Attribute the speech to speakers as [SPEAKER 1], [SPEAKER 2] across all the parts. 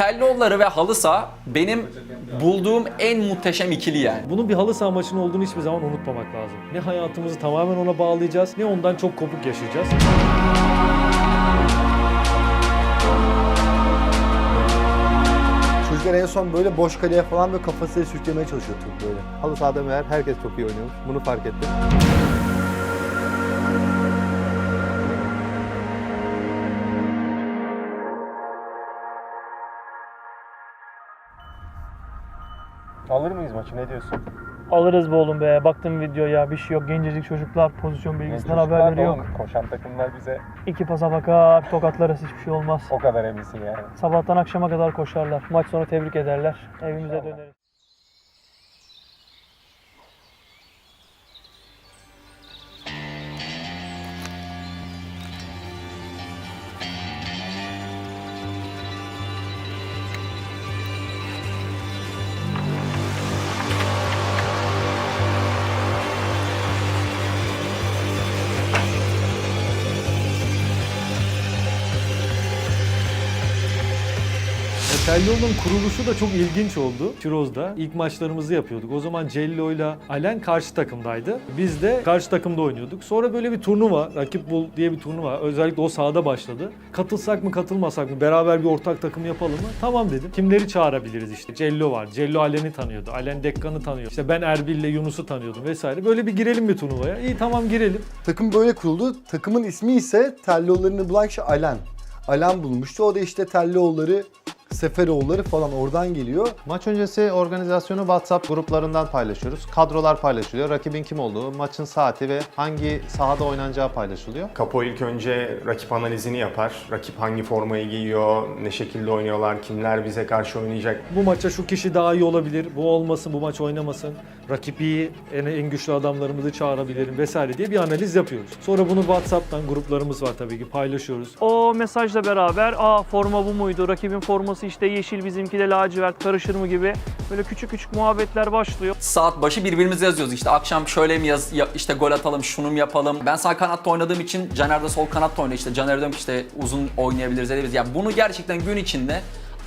[SPEAKER 1] Telloğulları ve halı saha benim bulduğum en muhteşem ikili yani.
[SPEAKER 2] Bunun bir halı saha maçının olduğunu hiçbir zaman unutmamak lazım. Ne hayatımızı tamamen ona bağlayacağız, ne ondan çok kopuk yaşayacağız.
[SPEAKER 3] Çocuklar en son böyle boş kaleye falan böyle kafasıyla sürüklemeye çalışıyor top böyle.
[SPEAKER 4] Halı sahada meğer herkes çok iyi oynuyormuş. Bunu fark ettim. Alır mıyız maçı ne diyorsun?
[SPEAKER 5] Alırız be oğlum be. Baktım videoya bir şey yok. Gencecik çocuklar pozisyon bilgisinden haberleri yok.
[SPEAKER 4] Koşan takımlar bize
[SPEAKER 5] İki pasa bakar, tokatlarız hiçbir şey olmaz.
[SPEAKER 4] o kadar eminsin yani.
[SPEAKER 5] Sabahtan akşama kadar koşarlar. Maç sonu tebrik ederler. Evimize döneriz.
[SPEAKER 2] E, Tello'nun kuruluşu da çok ilginç oldu. Çiroz'da ilk maçlarımızı yapıyorduk. O zaman Cello ile Alen karşı takımdaydı. Biz de karşı takımda oynuyorduk. Sonra böyle bir turnuva, Rakip Bul diye bir turnuva. Özellikle o sahada başladı. Katılsak mı katılmasak mı, beraber bir ortak takım yapalım mı? Tamam dedim. Kimleri çağırabiliriz işte. Cello var. Cello Alen'i tanıyordu. Alen Dekkan'ı tanıyor. İşte ben Erbil'le Yunus'u tanıyordum vesaire. Böyle bir girelim bir turnuvaya. İyi tamam girelim.
[SPEAKER 3] Takım böyle kuruldu. Takımın ismi ise Telloğulları'nı bulan kişi Alen. Alen bulmuştu. O da işte Telloğulları, Seferoğulları falan oradan geliyor.
[SPEAKER 4] Maç öncesi organizasyonu WhatsApp gruplarından paylaşıyoruz. Kadrolar paylaşılıyor. Rakibin kim olduğu, maçın saati ve hangi sahada oynanacağı paylaşılıyor.
[SPEAKER 6] Kapo ilk önce rakip analizini yapar. Rakip hangi formayı giyiyor, ne şekilde oynuyorlar, kimler bize karşı oynayacak.
[SPEAKER 2] Bu maça şu kişi daha iyi olabilir, bu olmasın, bu maç oynamasın, rakip iyi, en, en güçlü adamlarımızı çağırabilirim vesaire diye bir analiz yapıyoruz. Sonra bunu WhatsApp'tan gruplarımız var tabii ki paylaşıyoruz.
[SPEAKER 5] O mesajla beraber aa forma bu muydu? Rakibin forması işte yeşil bizimki de lacivert karışır mı gibi böyle küçük küçük muhabbetler başlıyor.
[SPEAKER 1] Saat başı birbirimize yazıyoruz işte akşam şöyle mi yaz, ya- işte gol atalım, şunu mu yapalım. Ben sağ kanatta oynadığım için Caner de sol kanatta oynuyor. İşte Caner diyorum ki işte uzun oynayabiliriz edebiliriz. Ya bunu gerçekten gün içinde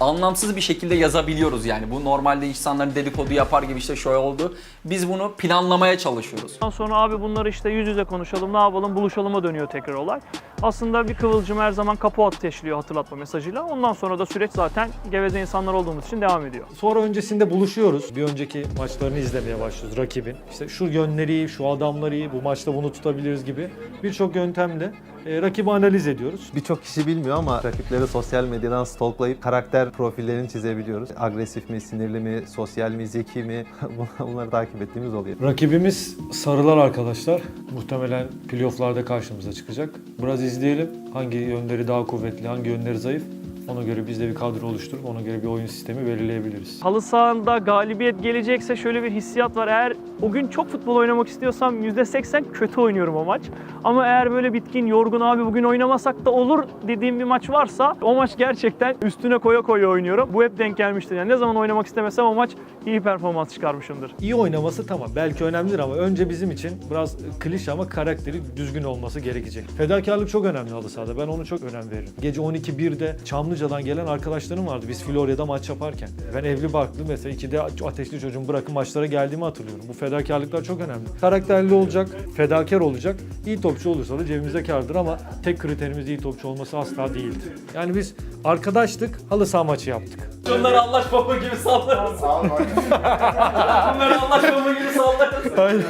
[SPEAKER 1] anlamsız bir şekilde yazabiliyoruz yani. Bu normalde insanların dedikodu yapar gibi işte şöyle oldu. Biz bunu planlamaya çalışıyoruz.
[SPEAKER 5] Ondan sonra abi bunları işte yüz yüze konuşalım, ne yapalım, buluşalıma dönüyor tekrar olay. Aslında bir kıvılcım her zaman kapı ateşliyor hatırlatma mesajıyla. Ondan sonra da süreç zaten geveze insanlar olduğumuz için devam ediyor.
[SPEAKER 2] Sonra öncesinde buluşuyoruz. Bir önceki maçlarını izlemeye başlıyoruz rakibin. İşte şu yönleri iyi, şu adamları iyi, bu maçta bunu tutabiliriz gibi birçok yöntemle e, rakibi analiz ediyoruz.
[SPEAKER 4] Birçok kişi bilmiyor ama rakipleri sosyal medyadan stalklayıp karakter profillerini çizebiliyoruz. Agresif mi, sinirli mi, sosyal mi, zeki mi bunları takip ettiğimiz oluyor.
[SPEAKER 2] Rakibimiz sarılar arkadaşlar. Muhtemelen playofflarda karşımıza çıkacak. Biraz izleyelim. Hangi yönleri daha kuvvetli, hangi yönleri zayıf. Ona göre biz de bir kadro oluşturup ona göre bir oyun sistemi belirleyebiliriz.
[SPEAKER 5] Halı sahanda galibiyet gelecekse şöyle bir hissiyat var. Eğer o gün çok futbol oynamak istiyorsam %80 kötü oynuyorum o maç. Ama eğer böyle bitkin, yorgun abi bugün oynamasak da olur dediğim bir maç varsa o maç gerçekten üstüne koya koya oynuyorum. Bu hep denk gelmiştir. Yani ne zaman oynamak istemesem o maç iyi performans çıkarmışımdır.
[SPEAKER 2] İyi oynaması tamam belki önemlidir ama önce bizim için biraz klişe ama karakteri düzgün olması gerekecek. Fedakarlık çok önemli halı sahada. Ben onu çok önem veririm. Gece 12-1'de Çamlıca'dan gelen arkadaşlarım vardı biz Florya'da maç yaparken. Ben evli barklı mesela 2'de ateşli çocuğumu bırakıp maçlara geldiğimi hatırlıyorum. Bu fedakarlıklar çok önemli. Karakterli olacak, fedakar olacak. İyi topçu olursa da cebimize kardır ama tek kriterimiz iyi topçu olması asla değildir. Yani biz arkadaştık, halı saha maçı yaptık.
[SPEAKER 1] Şunları Allah baba gibi sallarız. Bunları Allah baba gibi sallarız.
[SPEAKER 2] Hayır.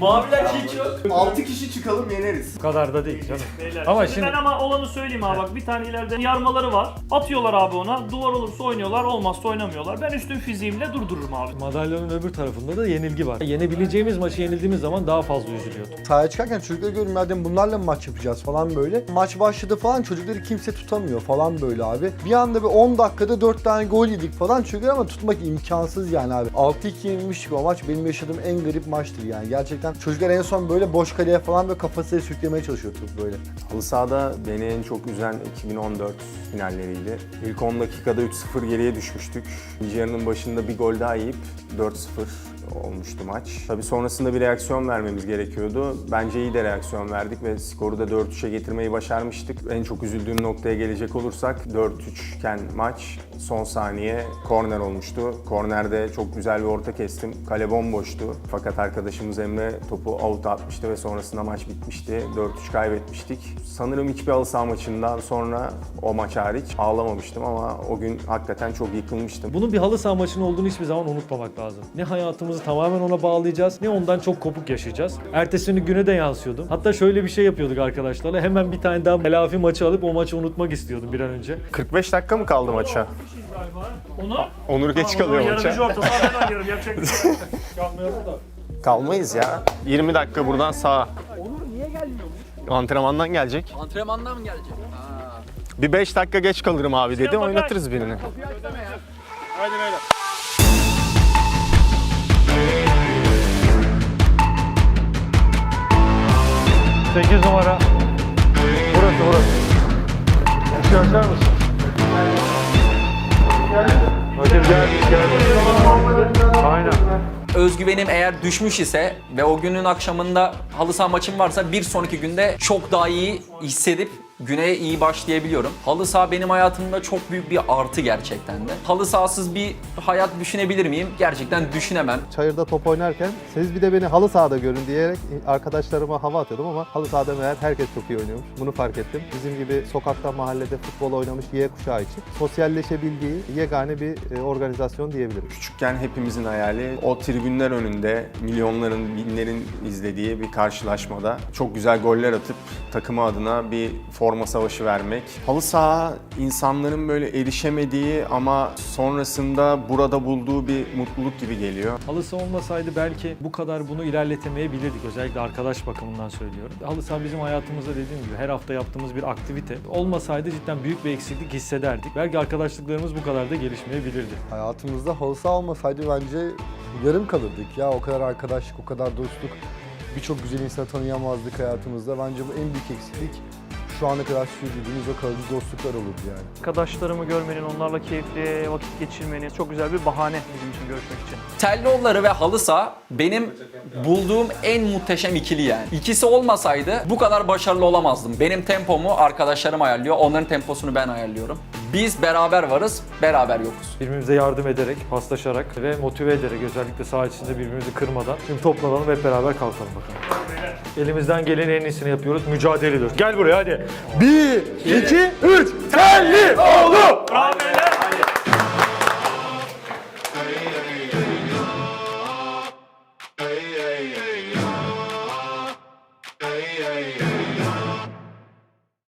[SPEAKER 1] Maviler hiç yok.
[SPEAKER 6] 6 kişi çıkalım yeneriz.
[SPEAKER 2] Bu kadar da değil canım.
[SPEAKER 5] Beyler.
[SPEAKER 2] Ama
[SPEAKER 5] şimdi,
[SPEAKER 2] şimdi-
[SPEAKER 5] ben ama olanı söyleyeyim abi bak bir tane ileride yarmaları var. Atıyorlar abi ona. Duvar olursa oynuyorlar, olmazsa oynamıyorlar. Ben üstün fiziğimle durdururum abi.
[SPEAKER 2] Madalyonun öbür tarafında da yenilgi var. Yenebileceğimiz maçı yenildiğimiz zaman daha fazla üzülüyorduk.
[SPEAKER 3] Sahaya çıkarken çocukları gördüm ya dedim bunlarla mı maç yapacağız falan böyle. Maç başladı falan çocukları kimse tutamıyor falan böyle abi. Bir anda bir 10 dakikada 4 tane gol yedik falan çocuklar ama tutmak imkansız yani abi. 6-2 yenilmiştik o maç benim yaşadığım en garip maçtır yani. Gerçekten çocuklar en son böyle boş kaleye falan böyle kafasıyla sürüklemeye çalışıyor top böyle.
[SPEAKER 6] Halı sahada beni en çok üzen 2014 finalleriydi. İlk 10 dakikada 3-0 geriye düşmüştük. İkinci başında bir gol daha yiyip 4-0 olmuştu maç. Tabii sonrasında bir reaksiyon vermemiz gerekiyordu. Bence iyi de reaksiyon verdik ve skoru da 4-3'e getirmeyi başarmıştık. En çok üzüldüğüm noktaya gelecek olursak 4-3 iken maç son saniye korner olmuştu. Kornerde çok güzel bir orta kestim. Kale bomboştu. Fakat arkadaşımız Emre topu out atmıştı ve sonrasında maç bitmişti. 4-3 kaybetmiştik. Sanırım hiçbir halı saha maçından sonra o maç hariç ağlamamıştım ama o gün hakikaten çok yıkılmıştım.
[SPEAKER 2] Bunun bir halı saha maçının olduğunu hiçbir zaman unutmamak lazım. Ne hayatımızı tamamen ona bağlayacağız ne ondan çok kopuk yaşayacağız. Ertesi günü güne de yansıyordu. Hatta şöyle bir şey yapıyorduk arkadaşlarla. Hemen bir tane daha telafi maçı alıp o maçı unutmak istiyordum bir an önce.
[SPEAKER 6] 45 dakika mı kaldı maça?
[SPEAKER 5] Onu
[SPEAKER 6] Onur geç kalıyor maça.
[SPEAKER 5] orta saha. Yapacak bir şey yok.
[SPEAKER 6] Kalmayız ya. 20 dakika buradan sağa. Onur niye gelmiyor? Antrenmandan gelecek.
[SPEAKER 1] Antrenmandan mı gelecek? Ha.
[SPEAKER 6] Bir 5 dakika geç kalırım abi dedi.
[SPEAKER 5] Bakar.
[SPEAKER 6] Oynatırız birini.
[SPEAKER 5] Hadi beyler.
[SPEAKER 2] Sekiz numara. Burası burası. Işığı açar mısın? Hadi gel gel. Aynen.
[SPEAKER 1] Özgüvenim eğer düşmüş ise ve o günün akşamında halı saha maçım varsa bir sonraki günde çok daha iyi hissedip güne iyi başlayabiliyorum. Halı saha benim hayatımda çok büyük bir artı gerçekten de. Halı sahasız bir hayat düşünebilir miyim? Gerçekten düşünemem.
[SPEAKER 4] Çayırda top oynarken siz bir de beni halı sahada görün diyerek arkadaşlarıma hava atıyordum ama halı sahada meğer herkes çok iyi oynuyormuş. Bunu fark ettim. Bizim gibi sokakta mahallede futbol oynamış Y kuşağı için sosyalleşebildiği yegane bir e, organizasyon diyebilirim.
[SPEAKER 6] Küçükken hepimizin hayali o tribünler önünde milyonların, binlerin izlediği bir karşılaşmada çok güzel goller atıp takımı adına bir forma savaşı vermek. Halı saha insanların böyle erişemediği ama sonrasında burada bulduğu bir mutluluk gibi geliyor.
[SPEAKER 2] Halı saha olmasaydı belki bu kadar bunu ilerletemeyebilirdik. Özellikle arkadaş bakımından söylüyorum. Halı saha bizim hayatımızda dediğim gibi her hafta yaptığımız bir aktivite. Olmasaydı cidden büyük bir eksiklik hissederdik. Belki arkadaşlıklarımız bu kadar da gelişmeyebilirdi.
[SPEAKER 3] Hayatımızda halı saha olmasaydı bence yarım kalırdık ya. O kadar arkadaşlık, o kadar dostluk. Birçok güzel insanı tanıyamazdık hayatımızda. Bence bu en büyük eksiklik şu ana kadar sürdürdüğümüz o kalıcı dostluklar olurdu yani.
[SPEAKER 5] Arkadaşlarımı görmenin, onlarla keyifli vakit geçirmenin çok güzel bir bahane bizim için görüşmek için.
[SPEAKER 1] Telloğulları ve halı saha benim bulduğum en muhteşem ikili yani. İkisi olmasaydı bu kadar başarılı olamazdım. Benim tempomu arkadaşlarım ayarlıyor, onların temposunu ben ayarlıyorum. Biz beraber varız, beraber yokuz.
[SPEAKER 2] Birbirimize yardım ederek, paslaşarak ve motive ederek özellikle saha içinde birbirimizi kırmadan şimdi toplanalım hep beraber kalkalım bakalım. Elimizden gelenin en iyisini yapıyoruz. Mücadele ediyoruz. Gel buraya hadi. Bir, iki, üç. Telli